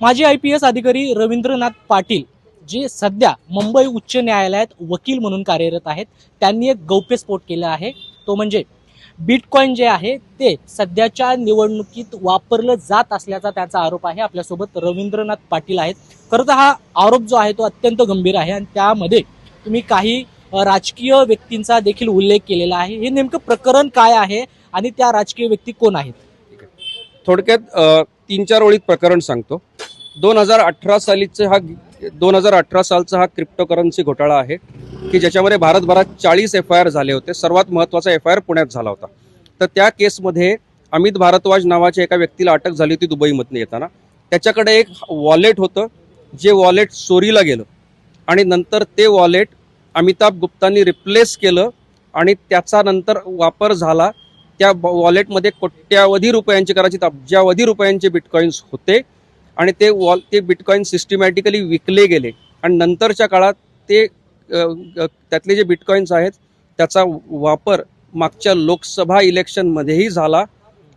माजी I P S अधिकारी रवींद्रनाथ पाटील जे सध्या मुंबई उच्च न्यायालयात वकील म्हणून कार्यरत आहेत त्यांनी एक गौप्यस्फोट केला आहे. तो म्हणजे बिटकॉईन जे आहे ते सध्याच्या निवडणुकीत वापरलं जात असल्याचा त्याचा आरोप आहे. आपल्यासोबत रवींद्रनाथ पाटील आहेत. खरं तर हा आरोप जो आहे तो अत्यंत गंभीर आहे आणि त्यामध्ये तुम्ही काही राजकीय व्यक्तींचा देखील उल्लेख केलेला आहे. हे नेमकं प्रकरण काय आहे आणि त्या राजकीय व्यक्ती कोण आहेत? थोडक्यात तीन चार ओळीत प्रकरण सांगतो. दोन हजार अठरा सालीचं हा दोन हजार अठरा सालचा हा क्रिप्टोकरन्सी घोटाळा आहे की ज्याच्यामध्ये भारतभरात चाळीस एफ आय आर झाले होते. सर्वात महत्त्वाचा एफ आय आर पुण्यात झाला होता. तर त्या केसमध्ये अमित भारद्वाज नावाच्या एका व्यक्तीला अटक झाली होती दुबईमधनं येताना. त्याच्याकडे एक वॉलेट होतं जे वॉलेट चोरीला गेलं. आणि नंतर ते वॉलेट अमिताभ गुप्तांनी रिप्लेस केलं आणि त्याचा नंतर वापर झाला त्या वॉलेटमध्ये कोट्यावधी रुपयांचे कदाचित अब्जावधी रुपयांचे बिटकॉईन्स होते. आणि ते वॉल ते बिटकॉईन सिस्टमॅटिकली विकले गेले. आणि नंतरच्या काळात ते त्यातले जे बिटकॉईन्स आहेत त्याचा वापर मागच्या लोकसभा इलेक्शनमध्येही झाला.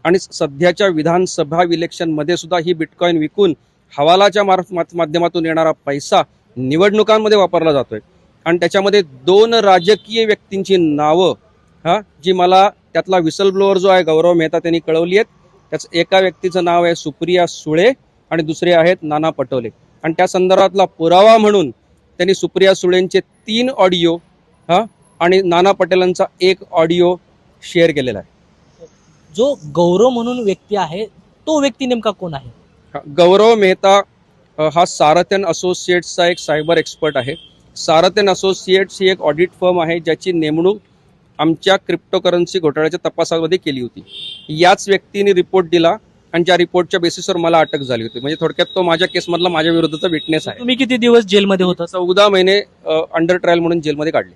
आणि सध्याच्या विधानसभा इलेक्शनमध्ये सुद्धा ही बिटकॉईन विकून हवालाच्या मार्फ माध्यमातून येणारा पैसा निवडणुकांमध्ये वापरला जातोय. आणि त्याच्यामध्ये दोन राजकीय व्यक्तींची नावं हां जी मला त्यातला विसल ब्लोअर जो आहे गौरव मेहता त्यांनी कळवली आहेत. त्याचं एका व्यक्तीचं नाव आहे सुप्रिया सुळे आणि दुसरे आहेत नाना पटोले. आणि त्या संदर्भातला पुरावा म्हणून त्यांनी सुप्रिया सुळेंचे तीन ऑडिओ हा आणि नाना पटेलांचा एक ऑडिओ शेअर केलेला आहे. जो गौरव म्हणून व्यक्ती आहे तो व्यक्ती नेमका कोण आहे? गौरव मेहता हा सारथ्यन असोसिएट्सचा एक सायबर एक्सपर्ट आहे. सारथ्यन असोसिएट्स ही एक ऑडिट फर्म आहे ज्याची नेमणूक आमच्या क्रिप्टोकरन्सी घोटाळ्याच्या तपासामध्ये केली होती. याच व्यक्तीने रिपोर्ट दिला आणि ज्या रिपोर्टच्या बेसिसवर मला अटक झाली होती. म्हणजे थोडक्यात तो माझ्या केसमधला माझ्या विरोधाचा विटनेस आहे. तुम्ही किती दिवस जेलमध्ये होता चौदा महिने अंडर ट्रायल म्हणून जेलमध्ये काढले.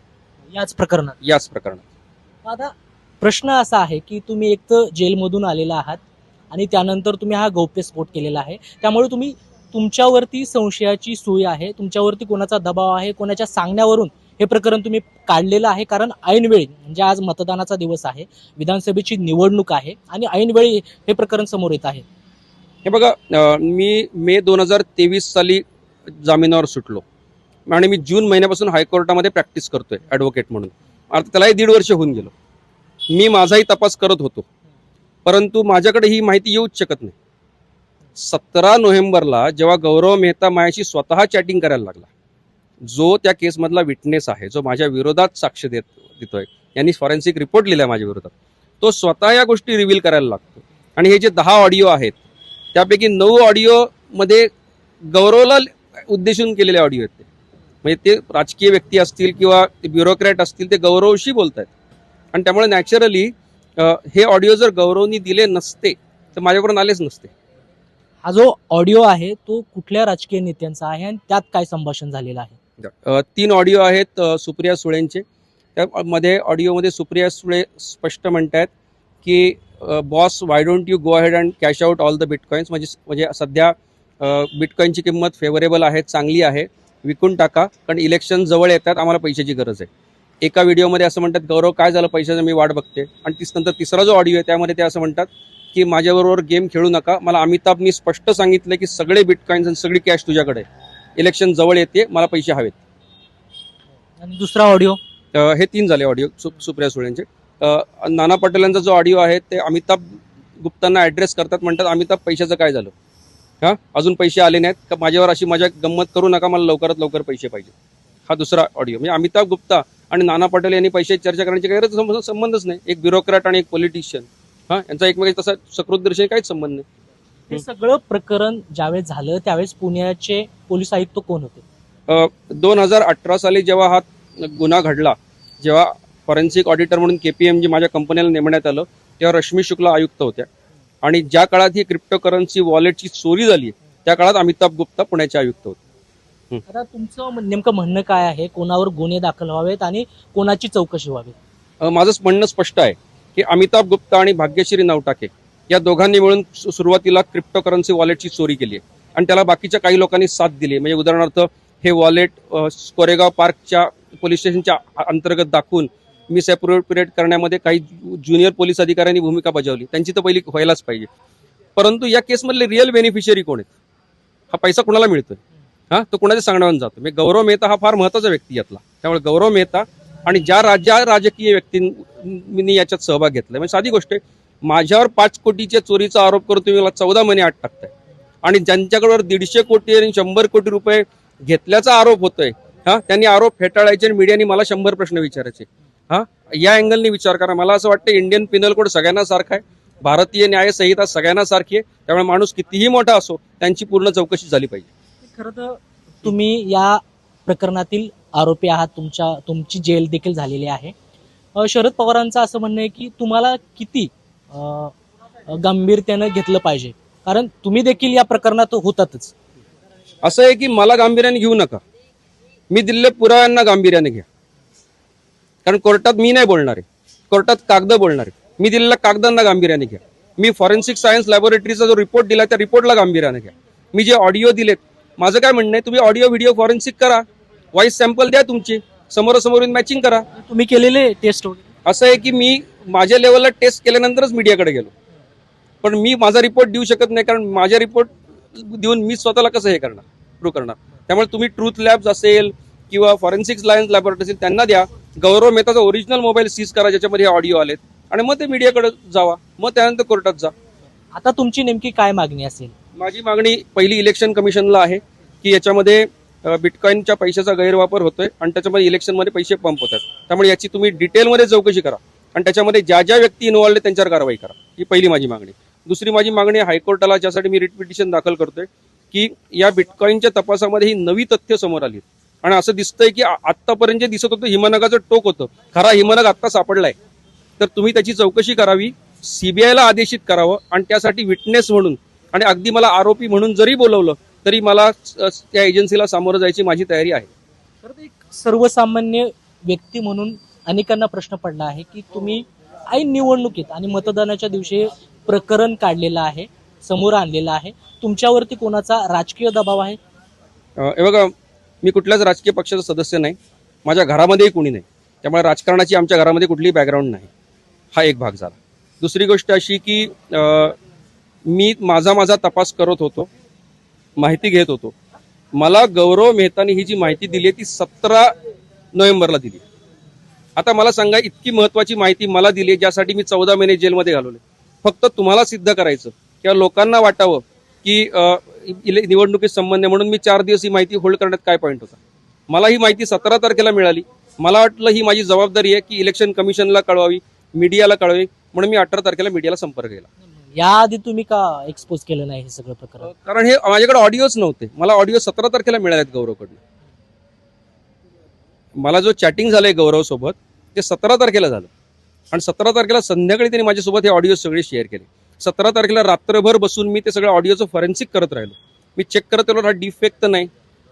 याच प्रकरणात? याच प्रकरणात. आता प्रश्न असा आहे की तुम्ही एक तर जेलमधून आलेला आहात आणि त्यानंतर तुम्ही हा गौप्यस्फोट केलेला आहे. त्यामुळे तुम्ही तुमच्यावरती संशयाची सोय आहे तुमच्यावरती कोणाचा दबाव आहे कोणाच्या सांगण्यावरून हे प्रकरण तुम्ही काढलेलं आहे कारण ऐनवेळी म्हणजे आज मतदानाचा दिवस आहे विधानसभेची निवडणूक आहे आणि ऐनवेळी हे प्रकरण समोर येत आहे. हे बघा मी मे दोन हजार तेवीस साली जामिनावर सुटलो. आणि मी जून महिन्यापासून हायकोर्टामध्ये प्रॅक्टिस करतोय ॲडव्होकेट म्हणून. आता त्यालाही दीड वर्ष होऊन गेलो. मी माझाही तपास करत होतो. परंतु माझ्याकडे ही माहिती येऊच शकत नाही. सतरा नोव्हेंबरला जेव्हा गौरव मेहता मायाशी स्वतः चॅटिंग करायला लागला जो त्या केसमधला विटनेस आहे जो माझ्या विरोधात साक्ष देत देतोय यांनी फॉरेन्सिक रिपोर्ट लिहिला माझ्या विरोधात तो स्वतः या गोष्टी रिव्हील करायला लागतो. आणि हे जे दहा ऑडिओ आहेत त्यापैकी नऊ ऑडिओमध्ये गौरवला उद्देशून केलेले ऑडिओ आहेत ते. म्हणजे ते राजकीय व्यक्ती असतील किंवा ब्युरोक्रॅट असतील ते गौरवशी बोलत आहेत आणि त्यामुळे नॅचरली हे ऑडिओ जर गौरवनी दिले नसते तर माझ्याकडून आलेच नसते. हा जो ऑडिओ आहे तो कुठल्या राजकीय नेत्यांचा आहे आणि त्यात काय संभाषण झालेलं आहे? तीन ऑडिओ आहेत सुप्रिया सुळेंचे. त्यामध्ये ऑडिओमध्ये सुप्रिया सुळे स्पष्ट म्हणत आहेत की boss why don't you go ahead and cash out all the bitcoins म्हणजे म्हणजे सध्या बिटकॉईनची किंमत फेवरेबल आहे चांगली आहे विकून टाका कारण इलेक्शन जवळ येतात आम्हाला पैशाची गरज आहे. एका व्हिडिओमध्ये असं म्हणतात गौरव काय झालं पैशाचं? मी वाट बघते. आणि तीस नंतर तिसरा जो ऑडिओ आहे त्यामध्ये ते असं म्हणतात की माझ्याबरोबर गेम खेळू नका. मला अमिताभनी स्पष्ट सांगितलं की सगळे बिटकॉईन्स आणि सगळी कॅश तुझ्याकडे आहे. इलेक्शन जवळ येते मला पैसे हवेत. आणि दुसरा ऑडिओ? हे तीन झाले ऑडिओ सु सुप्रिया सुळेंचे. नाना पटेलांचा जो ऑडिओ आहे ते अमिताभ गुप्तांना ॲड्रेस करतात म्हणतात अमिताभ पैशाचं काय झालं? हां? अजून पैसे आले नाहीत. का माझ्यावर अशी मजा गंमत करू नका मला लवकरात लवकर पैसे पाहिजे. हा दुसरा ऑडिओ. म्हणजे अमिताभ गुप्ता आणि नाना पटेल यांनी पैशाची चर्चा करण्याची काही संबंध- संबंधच नाही. एक ब्युरोक्रॅट आणि एक पॉलिटिशियन. हां? यांचा एकमेकांचा तसा सकृतदर्शनी काहीच संबंध नाही. हे सगळं प्रकरण ज्यावेळेस झालं त्यावेळेस पुण्याचे पोलीस आयुक्त कोण होते? दोन हजार अठरा साली जेव्हा हा गुन्हा घडला जेव्हा फॉरेन्सिक ऑडिटर म्हणून के पी एम जी माझ्या कंपनीला नेमण्यात आलं तेव्हा रश्मी शुक्ला आयुक्त होत्या. आणि ज्या काळात ही क्रिप्टोकरन्सी वॉलेटची चोरी झाली त्या काळात अमिताभ गुप्ता पुण्याचे आयुक्त होते. आता तुमचं नेमकं म्हणणं काय आहे? कोणावर गुन्हे दाखल व्हावेत आणि कोणाची चौकशी व्हावी? माझं म्हणणं स्पष्ट आहे की अमिताभ गुप्ता आणि भाग्यश्री नवटाके या दोघांनी मिळून सुरुवातीला क्रिप्टोकरन्सी वॉलेटची चोरी केली आहे. आणि त्याला बाकीच्या काही लोकांनी साथ दिली म्हणजे उदाहरणार्थ हे वॉलेट कोरेगाव पार्कच्या पोलीस स्टेशनच्या अंतर्गत दाखवून मी सेपरेट करण्यामध्ये काही ज्युनियर पोलीस अधिकाऱ्यांनी भूमिका बजावली. त्यांची तर पहिली व्हायलाच पाहिजे. परंतु या केसमधले रिअल बेनिफिशियरी कोण आहेत? हा पैसा कुणाला मिळतोय? हा? तो कुणाच्या सांगण्यावर जातो? म्हणजे गौरव मेहता हा फार महत्त्वाचा व्यक्ती यातला. त्यामुळे गौरव मेहता आणि ज्या राज्या राजकीय व्यक्तींनी याच्यात सहभाग घेतलाय म्हणजे साधी गोष्ट आहे माझ्यावर पाच कोटीच्या चोरीचा आरोप करून तुम्ही मला चौदा महिने आठ टाकताय. आणि ज्यांच्याकडवर दीडशे कोटी आणि शंभर कोटी रुपये घेतल्याचा आरोप होतोय हा त्यांनी आरोप फेटाळायचे आणि मीडियाने मला शंभर प्रश्न विचारायचे. हा या अँगलने विचार करा. मला असं वाटतं इंडियन पिनल कोड सगळ्यांना सारखा आहे. भारतीय न्याय संहिता सगळ्यांना सारखी आहे. त्यामुळे माणूस कितीही मोठा असो त्यांची पूर्ण चौकशी झाली पाहिजे. खरं तर तुम्ही या प्रकरणातील आरोपी आहात. तुमच्या तुमची जेल देखील झालेली आहे. शरद पवारांचं असं म्हणणं आहे की तुम्हाला किती गांभीर्यानं घेतलं पाहिजे. कारण तुम्ही देखील या प्रकरणात होतातच. असं आहे की मला गांभीर्याने घेऊ नका. मी दिलेल्या पुराव्यांना गांभीर्याने घ्या. कारण कोर्टात मी नाही बोलणार आहे. कोर्टात कागद बोलणार आहे. मी दिलेल्या कागदांना गांभीर्याने घ्या. मी फॉरेन्सिक सायन्स लॅबोरेटरीचा जो रिपोर्ट दिला त्या रिपोर्टला गांभीर्याने घ्या. मी जे ऑडिओ दिलेत माझं काय म्हणणं आहे? तुम्ही ऑडिओ व्हिडिओ फॉरेन्सिक करा. व्हॉइस सॅम्पल द्या तुमची. समोरासमोर मॅचिंग करा. तुम्ही केलेले टेस्ट असं आहे की मी माझ्या लेवलला टेस्ट केल्यानंतरच मीडियाकडे गेलो. पण मी माझा रिपोर्ट देऊ शकत नाही कारण माझा रिपोर्ट देऊन मी स्वतःला कसं हे करणार? प्रूव्ह करणार. त्यामुळे तुम्ही ट्रूथ लॅब्स असेल किंवा फॉरेन्सिक सायन्स लॅबोरेटरी असेल त्यांना द्या. गौरव मेहताचा ओरिजिनल मोबाईल सीज करा ज्याच्यामध्ये ऑडिओ आलेत. आणि मग ते मीडियाकडे जावा. मग त्यानंतर कोर्टात जा. आता तुमची नेमकी काय मागणी असेल? माझी मागणी पहिली इलेक्शन कमिशनला आहे की याच्यामध्ये बिटकॉईनच्या पैशाचा गैरवापर होतोय आणि त्याच्यामध्ये इलेक्शनमध्ये पैसे पंप होतात. त्यामुळे याची तुम्ही डिटेलमध्ये चौकशी करा. आणि त्याच्यामध्ये ज्या ज्या व्यक्ती इन्व्हॉल्ड आहेत त्यांच्यावर कारवाई करा. ही पहिली माझी मागणी. दुसरी माझी मागणी हायकोर्टाला ज्यासाठी मी रिट पिटिशन दाखल करतोय की या बिटकॉईनच्या तपासामध्ये ही नवी तथ्य समोर आली. आणि असं दिसतंय की आत्तापर्यंत जे दिसत होतं हिमनगाचं टोक होतं. खरा हिमनग आत्ता सापडलाय. तर तुम्ही त्याची चौकशी करावी सीबीआयला आदेशित करावं आणि त्यासाठी विटनेस म्हणून आणि अगदी मला आरोपी म्हणून जरी बोलवलं तरी मला त्या एजन्सीला सामोरं जायची माझी तयारी आहे. एक सर्वसामान्य व्यक्ती म्हणून अनेकांना प्रश्न पडला आहे की तुम्ही ऐन निवडणुकीत आणि मतदानाच्या दिवशी प्रकरण काढलेलं आहे समोर आणलेलं आहे. तुमच्यावरती कोणाचा राजकीय दबाव आहे? हे बघा मी कुठल्याच राजकीय पक्षाचा सदस्य नाही. माझ्या घरामध्येही कोणी नाही. त्यामुळे राजकारणाची आमच्या घरामध्ये कुठलीही बॅकग्राऊंड नाही. हा एक भाग झाला. दुसरी गोष्ट अशी की मी माझा माझा तपास करत होतो माहिती घेत होतो. मला गौरव मेहतानी ही जी माहिती दिली आहे ती सतरा नोव्हेंबरला दिली आता मला सांगा इतकी महत्वाची माहिती मला दिली ज्यासाठी मी चौदा महिने जेलमध्ये घालवले. फक्त तुम्हाला सिद्ध करायचं किंवा लोकांना वाटावं की निवडणुकीत संबंध म्हणून मी चार दिवस ही माहिती होल्ड करण्यात काय पॉईंट होता? मला ही माहिती सतरा तारखेला मिळाली. मला वाटलं ही माझी जबाबदारी आहे की इलेक्शन कमिशनला कळवावी मीडियाला कळवावी म्हणून मी अठरा तारखेला मीडियाला संपर्क केला. याआधी तुम्ही का एक्सपोज केलं नाही हे सगळं प्रकरण? कारण हे माझ्याकडे ऑडिओच नव्हते. मला ऑडिओ सतरा तारखेला मिळालेत गौरवकडनं. मला जो चॅटिंग झालंय गौरव सोबत ते सतरा तारखेला झालं. आणि सतरा तारखेला संध्याकाळी त्यांनी माझ्यासोबत हे ऑडिओ सगळे शेअर केले. सतरा तारखेला रात्रभर बसून मी ते सगळं ऑडिओचं फॉरेन्सिक करत राहिलो. मी चेक करत राहिलो हा डिफेक्ट तर नाही.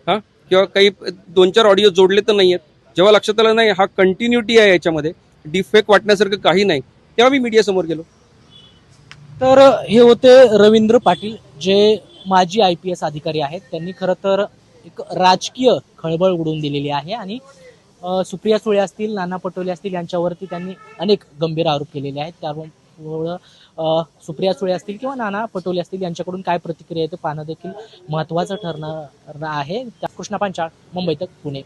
हा? किंवा काही दोन चार ऑडिओ जोडले तर नाही आहेत जेव्हा लक्षात आलं नाही हा कंटिन्युटी आहे याच्यामध्ये. डिफेक्ट वाटण्यासारखं काही नाही. तेव्हा मी मीडियासमोर गेलो. तर हे होते रवींद्र पाटील जे माजी आय पी एस अधिकारी आहेत. त्यांनी खरं तर एक राजकीय खळबळ उडवून दिलेली आहे. आणि सुप्रिया सुळे असतील नाना पटोले असतील यांच्यावरती त्यांनी अनेक गंभीर आरोप केलेले आहेत. त्यामुळं सुप्रिया सुळे असतील किंवा नाना पटोले असतील यांच्याकडून काय प्रतिक्रिया आहे ते पाहणं देखील महत्त्वाचं ठरणार आहे. कृष्णा पांचाळ मुंबई तक पुणे.